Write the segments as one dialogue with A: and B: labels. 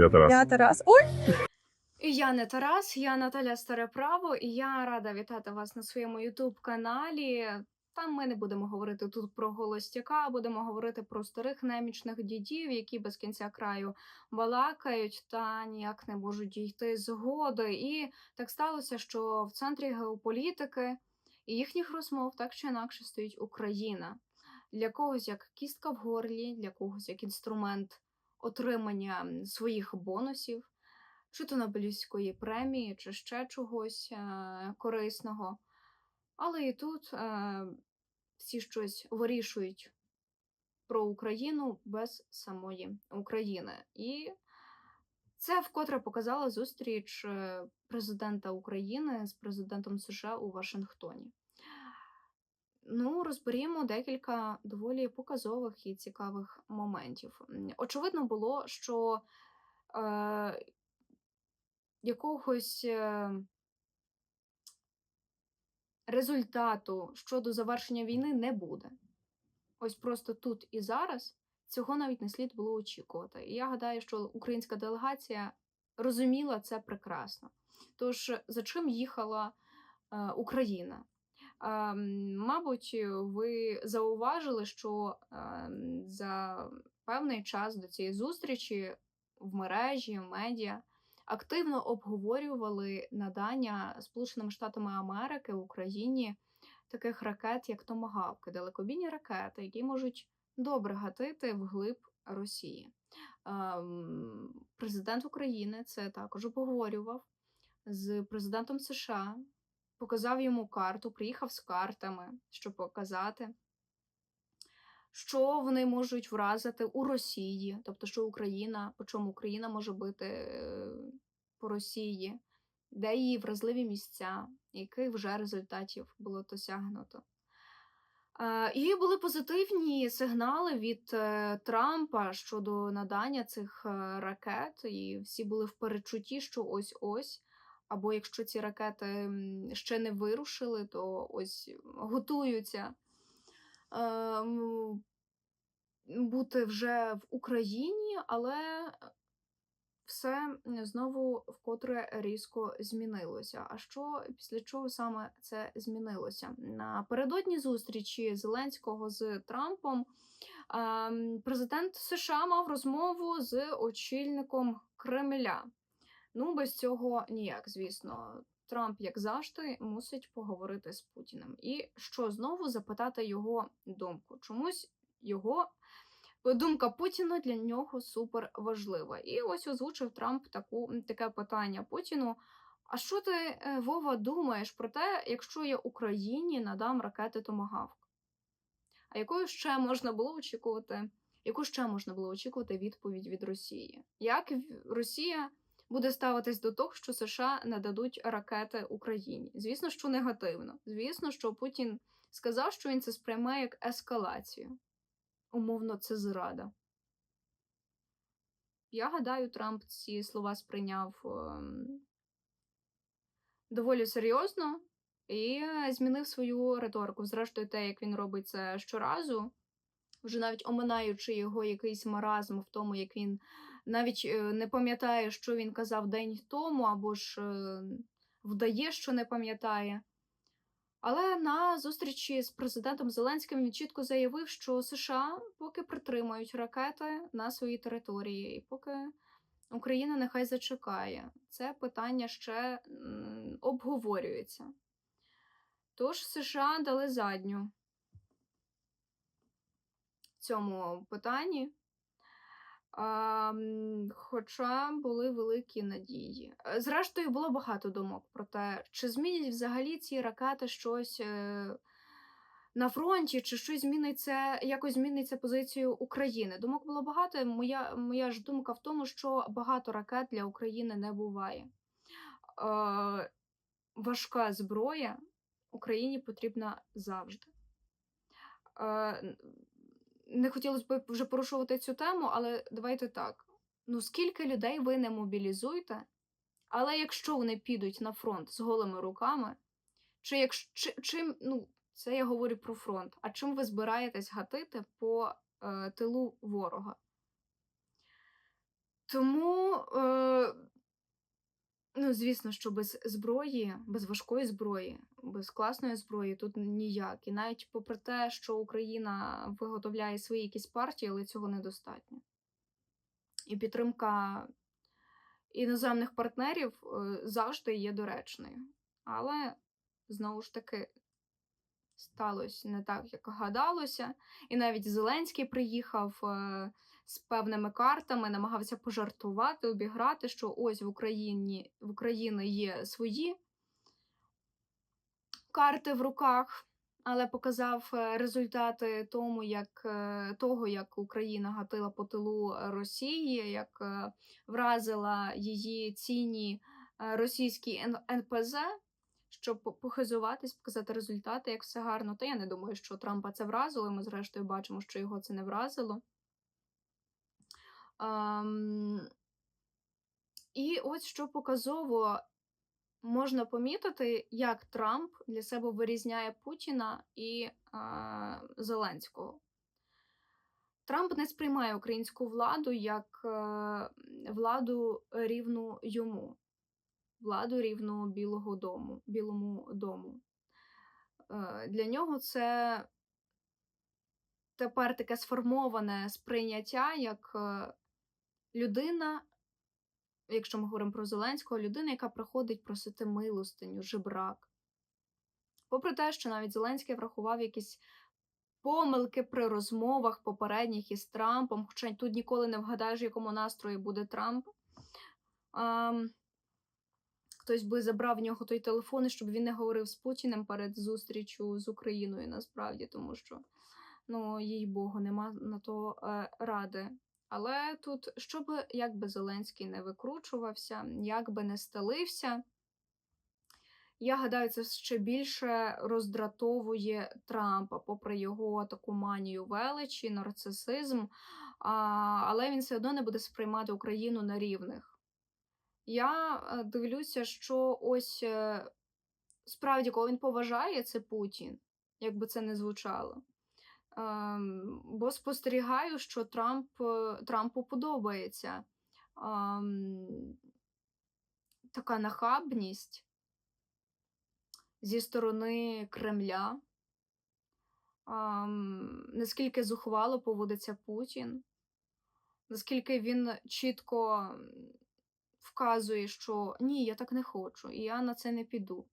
A: Я Тарас.
B: Я Тарас. Ой,
C: І я не Тарас, я Наталя Стареправо, і я рада вітати вас на своєму Ютуб-каналі. Там ми не будемо говорити тут про голостяка, а будемо говорити про старих немічних дідів, які без кінця краю балакають та ніяк не можуть дійти згоди. І так сталося, що в центрі геополітики і їхніх розмов так чи інакше стоїть Україна. Для когось як кістка в горлі, для когось як інструмент отримання своїх бонусів чи то Нобелівської премії, чи ще чогось е, корисного. Але і тут е, всі щось вирішують про Україну без самої України. І це вкотре показала зустріч е, президента України з президентом США у Вашингтоні. Ну, розберімо декілька доволі показових і цікавих моментів. Очевидно було, що е, якогось е, результату щодо завершення війни не буде. Ось просто тут і зараз цього навіть не слід було очікувати. І я гадаю, що українська делегація розуміла це прекрасно. Тож, за чим їхала е, Україна? Е, мабуть, ви зауважили, що е, за певний час до цієї зустрічі в мережі, в медіа активно обговорювали надання Сполученими Штатами Америки Україні таких ракет, як Томагавки, далекобійні ракети, які можуть добре гатити вглиб Росії. Президент України це також обговорював з президентом США, показав йому карту, приїхав з картами, щоб показати, що вони можуть вразити у Росії, тобто, що Україна, по чому Україна може бити е, по Росії, де її вразливі місця, яких вже результатів було досягнуто. Е, І були позитивні сигнали від е, Трампа щодо надання цих ракет, і всі були в перечутті, що ось-ось. Або якщо ці ракети ще не вирушили, то ось готуються ем, бути вже в Україні, але все знову вкотре різко змінилося. А що після чого саме це змінилося? Напередодні зустрічі Зеленського з Трампом ем, президент США мав розмову з очільником Кремля. Ну, без цього ніяк, звісно. Трамп, як завжди, мусить поговорити з Путіним. І що знову запитати його думку? Чомусь його думка Путіна для нього супер важлива. І ось озвучив Трамп таку, таке питання Путіну. А що ти, е, Вова, думаєш про те, якщо я Україні надам ракети Томагавк? А якою ще можна було очікувати? Яку ще можна було очікувати відповідь від Росії? Як Росія буде ставитись до того, що США нададуть ракети Україні? Звісно, що негативно. Звісно, що Путін сказав, що він це сприймає як ескалацію. Умовно, це зрада. Я гадаю, Трамп ці слова сприйняв ем, доволі серйозно і змінив свою риторику. Зрештою, те, як він робить це щоразу, вже навіть оминаючи його якийсь маразм в тому, як він навіть е, не пам'ятає, що він казав день тому, або ж е, вдає, що не пам'ятає. Але на зустрічі з президентом Зеленським він чітко заявив, що США поки притримають ракети на своїй території, і поки Україна нехай зачекає. Це питання ще обговорюється. Тож США дали задню цьому питанні. Хоча були великі надії. Е, Зрештою, було багато думок про те, чи змінять взагалі ці ракети щось е, на фронті, чи щось зміниться, якось зміниться позицію України. Думок було багато. Моя, моя ж думка в тому, що багато ракет для України не буває. Е, важка зброя Україні потрібна завжди. Не хотілося б вже порушувати цю тему, але давайте так. Ну, скільки людей ви не мобілізуєте, але якщо вони підуть на фронт з голими руками, чи якщо чи, чим, ну, це я говорю про фронт, а чим ви збираєтесь гатити по е, тилу ворога? Тому, е, ну, звісно, що без зброї, без важкої зброї, без класної зброї тут ніяк. І навіть попри те, що Україна виготовляє свої якісь партії, але цього недостатньо. І підтримка іноземних партнерів е, завжди є доречною. Але знову ж таки сталося не так, як гадалося. І навіть Зеленський приїхав е, з певними картами, намагався пожартувати, обіграти, що ось в Україні в Україні є свої карти в руках, але показав е, результати тому, як, е, того, як Україна гатила по тилу Росії, як е, вразила її цінні російські НПЗ, щоб похизуватись, показати результати, як все гарно. Та я не думаю, що Трампа це вразило. Ми зрештою бачимо, що його це не вразило. І ось що показово можна помітити, як Трамп для себе вирізняє Путіна і Зеленського. Трамп не сприймає українську владу як е, владу рівну йому, владу рівну Білого дому, Білому дому. Е, Для нього це тепер таке сформоване сприйняття як е, людина, якщо ми говоримо про Зеленського, людина, яка приходить просити милостиню, жебрак. Попри те, що навіть Зеленський врахував якісь помилки при розмовах попередніх із Трампом, хоча тут ніколи не вгадаєш, в якому настрої буде Трамп. Ем, хтось би забрав в нього той телефон, щоб він не говорив з Путіним перед зустрічю з Україною, насправді, тому що, ну, їй Богу, нема на то е, ради. Але тут, щоб як би Зеленський не викручувався, як би не стелився, я гадаю, це ще більше роздратовує Трампа, попри його таку манію величі, нарцисизм, а, але він все одно не буде сприймати Україну на рівних. Я е, дивлюся, що ось е, справді, кого він поважає, це Путін, як би це не звучало. Ем, бо спостерігаю, що Трамп, е, Трампу подобається ем, така нахабність зі сторони Кремля. Ем, наскільки зухвало поводиться Путін, наскільки він чітко вказує, що ні, я так не хочу, і я на це не піду.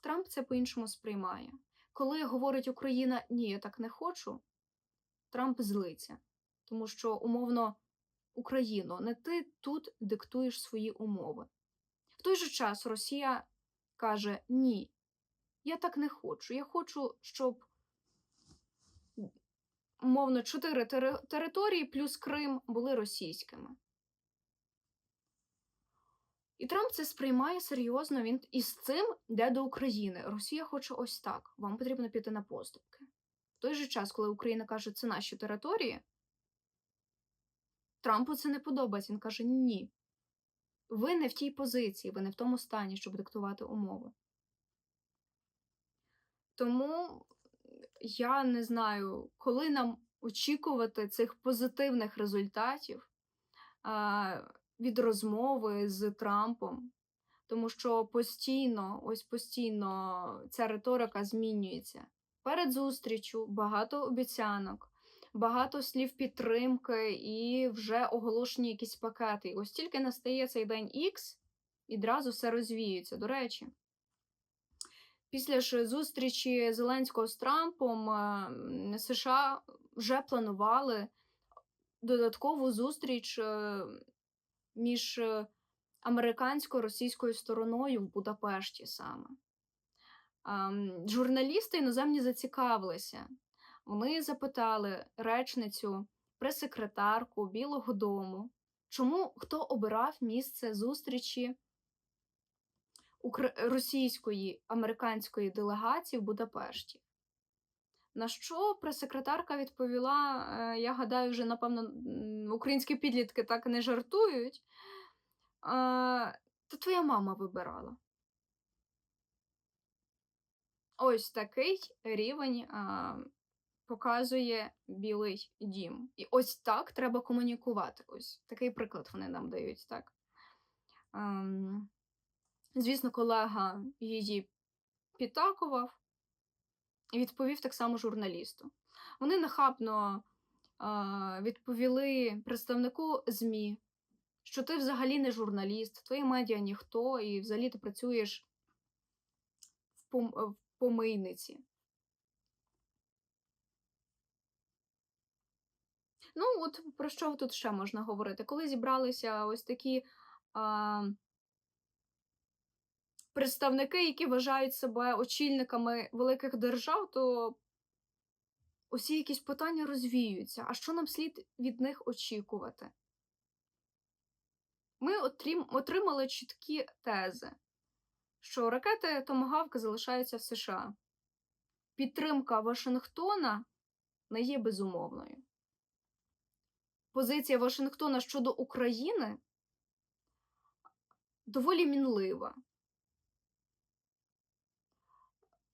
C: Трамп це по-іншому сприймає. Коли говорить Україна ні, я так не хочу, Трамп злиться. Тому що, умовно, Україно, не ти тут диктуєш свої умови. В той же час Росія каже: Ні, я так не хочу. Я хочу, щоб умовно чотири тери- території плюс Крим були російськими. І Трамп це сприймає серйозно. Він із цим йде до України. Росія хоче ось так. Вам потрібно піти на поступки. В той же час, коли Україна каже, це наші території, Трампу це не подобається. Він каже: ні. Ви не в тій позиції, ви не в тому стані, щоб диктувати умови. Тому я не знаю, коли нам очікувати цих позитивних результатів від розмови з Трампом, тому що постійно, ось постійно ця риторика змінюється. Перед зустрічю багато обіцянок, багато слів підтримки і вже оголошені якісь пакети. Ось тільки настає цей день X, і одразу все розвіюється. До речі. Після ж зустрічі Зеленського з Трампом е, США вже планували додаткову зустріч е, між е, американсько-російською стороною в Будапешті саме. Журналісти іноземні зацікавилися. Вони запитали речницю, прес-секретарку Білого Дому, чому хто обирав місце зустрічі російської американської делегації в Будапешті. На що прес-секретарка відповіла: е, я гадаю, вже, напевно, українські підлітки так не жартують. е, Та твоя мама вибирала. Ось такий рівень а, показує Білий дім. І ось так треба комунікувати. Ось такий приклад вони нам дають, так. Ем, звісно, колега її підтакував відповів так само журналісту. Вони нахабно а, відповіли представнику ЗМІ, що ти взагалі не журналіст, твої медіа ніхто, і взагалі ти працюєш в, пом- в помийниці. Ну, от про що тут ще можна говорити? Коли зібралися ось такі а, представники, які вважають себе очільниками великих держав, то усі якісь питання розвіюються. А що нам слід від них очікувати? Ми отримали чіткі тези, що ракети Томагавка залишаються в США. Підтримка Вашингтона не є безумовною. Позиція Вашингтона щодо України доволі мінлива.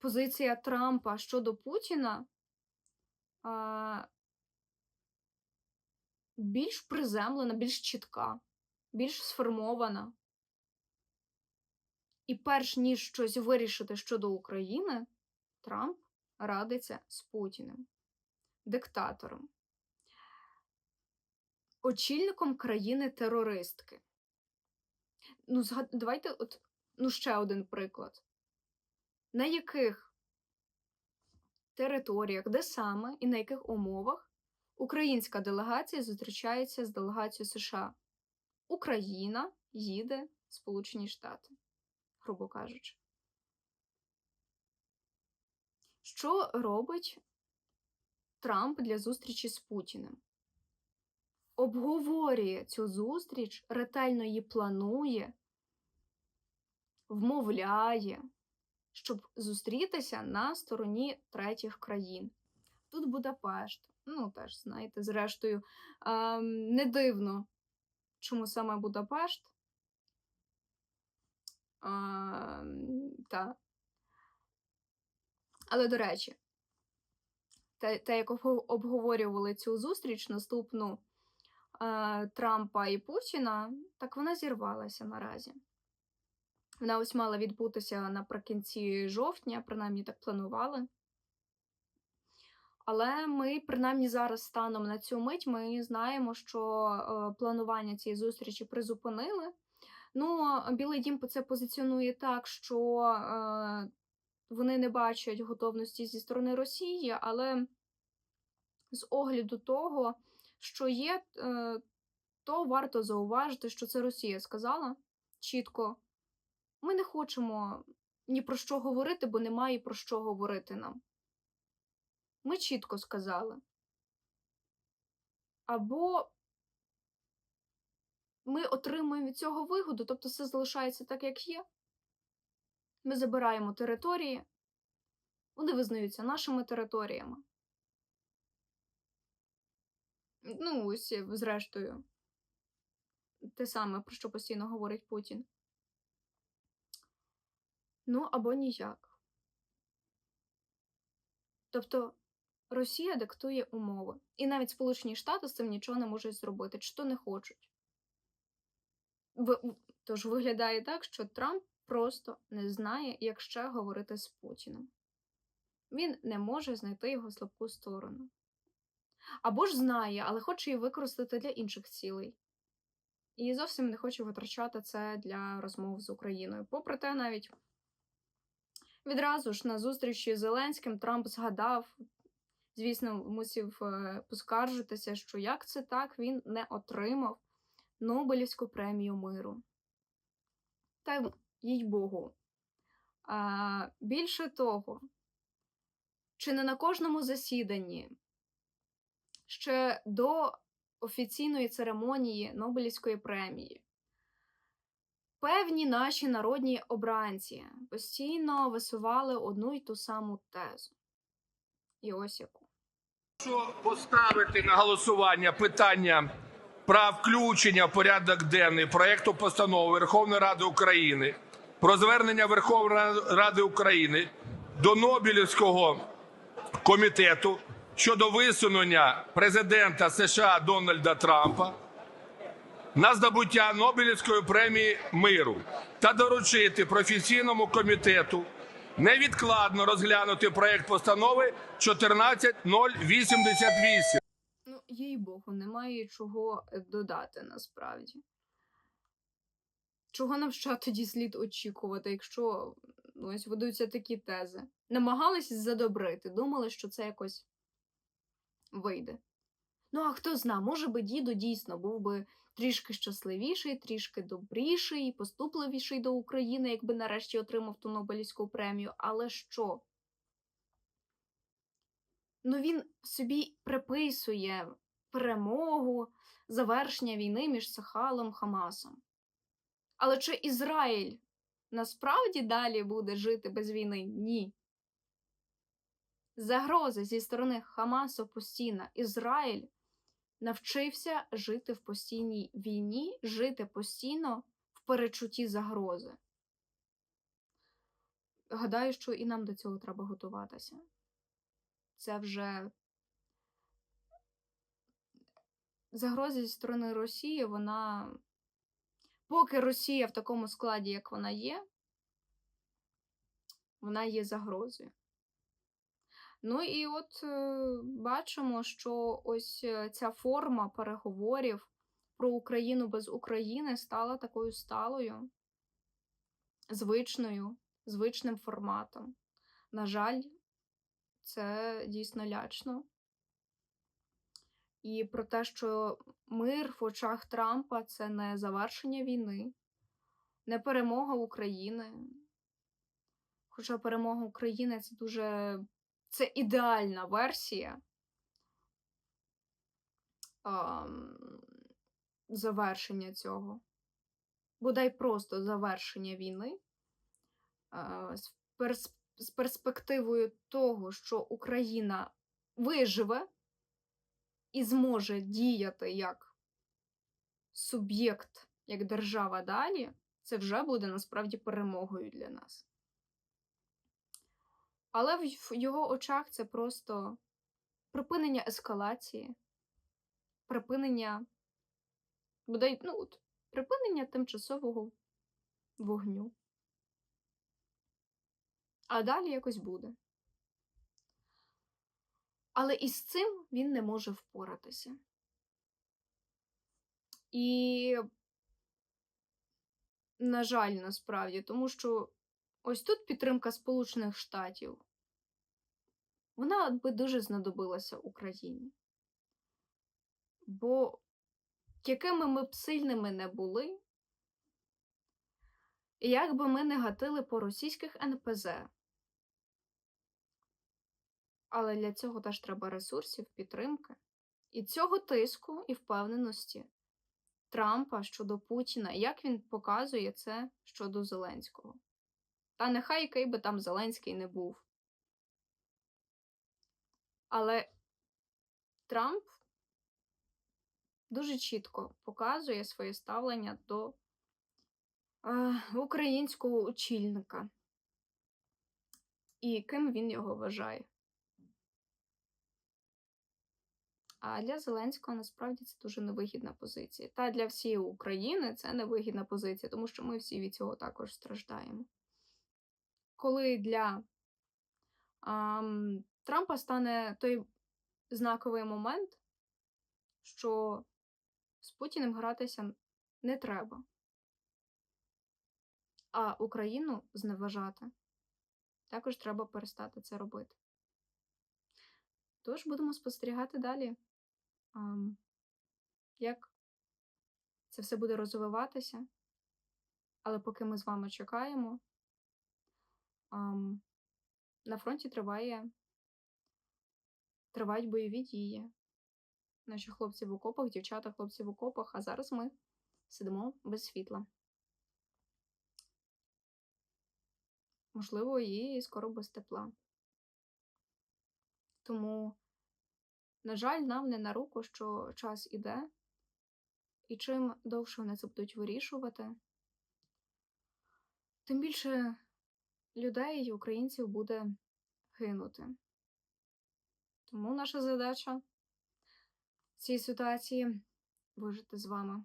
C: Позиція Трампа щодо Путіна а, більш приземлена, більш чітка, більш сформована. І перш ніж щось вирішити щодо України, Трамп радиться з Путіним, диктатором, очільником країни-терористки. Ну, згад... давайте, от, ну, ще один приклад. На яких територіях, де саме і на яких умовах українська делегація зустрічається з делегацією США? Україна їде в Сполучені Штати, грубо кажучи. Що робить Трамп для зустрічі з Путіним? Обговорює цю зустріч, ретельно її планує, вмовляє, щоб зустрітися на стороні третіх країн. Тут Будапешт. Ну, теж, знаєте, зрештою, ем, не дивно, чому саме Будапешт. Ем, та. Але, до речі, те, те, як обговорювали цю зустріч наступну е, Трампа і Путіна, так вона зірвалася наразі. Вона ось мала відбутися наприкінці жовтня, принаймні так планували. Але ми, принаймні, зараз станом на цю мить, ми знаємо, що е, планування цієї зустрічі призупинили. Ну, Білий Дім це позиціонує так, що е, вони не бачать готовності зі сторони Росії, але з огляду того, що є, е, то варто зауважити, що це Росія сказала чітко. Ми не хочемо ні про що говорити, бо немає про що говорити нам. Ми чітко сказали. Або ми отримуємо від цього вигоду, тобто все залишається так, як є. Ми забираємо території, вони визнаються нашими територіями. Ну, ось, зрештою, те саме, про що постійно говорить Путін. Ну, або ніяк. Тобто Росія диктує умови. І навіть Сполучені Штати з цим нічого не можуть зробити, чи то не хочуть. Тож виглядає так, що Трамп просто не знає, як ще говорити з Путіним. Він не може знайти його слабку сторону. Або ж знає, але хоче її використати для інших цілей. І зовсім не хоче витрачати це для розмов з Україною. Попри те, навіть відразу ж на зустрічі з Зеленським Трамп згадав, звісно, мусив е, поскаржитися, що як це так він не отримав Нобелівську премію миру. Та їй Богу. А, більше того, чи не на кожному засіданні ще до офіційної церемонії Нобелівської премії певні наші народні обранці постійно висували одну й ту саму тезу. І ось яку.
A: Прошу поставити на голосування питання про включення в порядок денний проекту постанови Верховної Ради України про звернення Верховної Ради України до Нобелівського комітету щодо висунення президента США Дональда Трампа на здобуття Нобелівської премії миру та доручити професійному комітету невідкладно розглянути проект постанови 14088.
C: Ну, їй Богу, немає чого е, додати насправді. Чого нам ще тоді слід очікувати, якщо ну, ось ведуться такі тези? Намагались задобрити, думали, що це якось вийде. Ну, а хто зна, може би діду дійсно був би трішки щасливіший, трішки добріший, поступливіший до України, якби нарешті отримав ту Нобелівську премію. Але що? Ну, він собі приписує перемогу, завершення війни між Сахалом Хамасом. Але чи Ізраїль насправді далі буде жити без війни? Ні. Загроза зі сторони Хамасу постійна. Ізраїль навчився жити в постійній війні, жити постійно в перечутті загрози. Гадаю, що і нам до цього треба готуватися. Це вже загроза зі сторони Росії, вона. Поки Росія в такому складі, як вона є, вона є загрозою. Ну і от е, бачимо, що ось е, ця форма переговорів про Україну без України стала такою сталою, звичною, звичним форматом. На жаль, це дійсно лячно. І про те, що мир в очах Трампа це не завершення війни, не перемога України. Хоча перемога України це дуже це ідеальна версія а, завершення цього. Бодай просто завершення війни а, з, перс, з перспективою того, що Україна виживе і зможе діяти як суб'єкт, як держава далі, це вже буде насправді перемогою для нас. Але в його очах це просто припинення ескалації, припинення, бодай, ну, от, припинення тимчасового вогню. А далі якось буде. Але із цим він не може впоратися. І, на жаль, насправді, тому що ось тут підтримка Сполучених Штатів, вона би дуже знадобилася Україні. Бо якими ми б сильними не були, і як би ми не гатили по російських НПЗ, але для цього теж треба ресурсів, підтримки. І цього тиску і впевненості Трампа щодо Путіна, як він показує це щодо Зеленського. Та нехай який би там Зеленський не був. Але Трамп дуже чітко показує своє ставлення до е, українського очільника і ким він його вважає. А для Зеленського насправді це дуже невигідна позиція. Та для всієї України це невигідна позиція, тому що ми всі від цього також страждаємо. Коли для ам, Трампа стане той знаковий момент, що з Путіним гратися не треба, а Україну зневажати також треба перестати це робити. Тож будемо спостерігати далі, ам, як це все буде розвиватися. Але поки ми з вами чекаємо, на фронті триває, тривають бойові дії. Наші хлопці в окопах, дівчата, хлопці в окопах, а зараз ми сидимо без світла. Можливо, і скоро без тепла. Тому, на жаль, нам не на руку, що час іде, і чим довше вони це будуть вирішувати, тим більше людей, українців буде гинути. Тому наша задача в цій ситуації вижити з вами.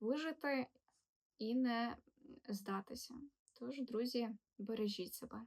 C: Вижити і не здатися. Тож, друзі, бережіть себе.